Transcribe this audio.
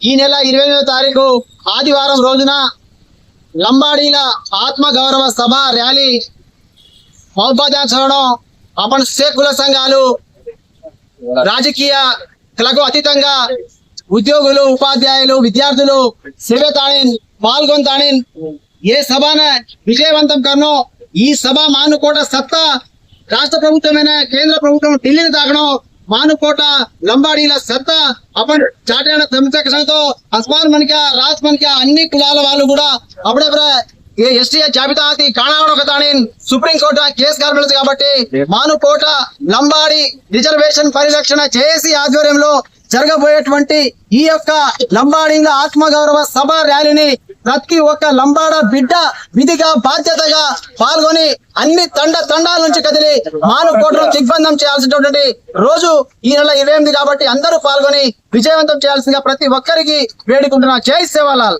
ఈ నెల ఇరవై ఎనిమిదో తారీఖు ఆదివారం రోజున లంబాడీల ఆత్మగౌరవ సభ ర్యాలీ మౌపాధ్యాచరణం అపన కుల సంఘాలు రాజకీయ కలకు అతీతంగా ఉద్యోగులు ఉపాధ్యాయులు విద్యార్థులు సేవతాణిన్ పాల్గొంతాణిన్ ఏ సభన విజయవంతం కర్నో ఈ సభ మానుకోట సత్తా రాష్ట్ర ప్రభుత్వమైన కేంద్ర ప్రభుత్వం ఢిల్లీని తాకడం మానుకోట లంబాడీల సత్తా అపన్ చాటాడ సంస్థతో అస్మాన్ మనిక రాజ్ మనిక అన్ని కులాల వాళ్ళు కూడా అప్పుడప్పుడే ఏ ఎస్టీ జాబితా అతి కాణావడొకతాని సుప్రీం కోర్టు కేసు కార్మికులు కాబట్టి మానుకోట లంబాడి రిజర్వేషన్ పరిరక్షణ చేసి ఆధ్వర్యంలో జరగబోయేటువంటి ఈ యొక్క లంబాడీల ఆత్మగౌరవ సభ ర్యాలీని ప్రతి ఒక్క లంబాడ బిడ్డ విధిగా బాధ్యతగా పాల్గొని అన్ని తండ తండాల నుంచి కదిలి మానుకోటను దిగ్బంధం చేయాల్సినటువంటి రోజు ఈ నెల ఇరవై ఎనిమిది కాబట్టి అందరూ పాల్గొని విజయవంతం చేయాల్సిందిగా ప్రతి ఒక్కరికి వేడుకుంటున్నా. జై సేవాలాల్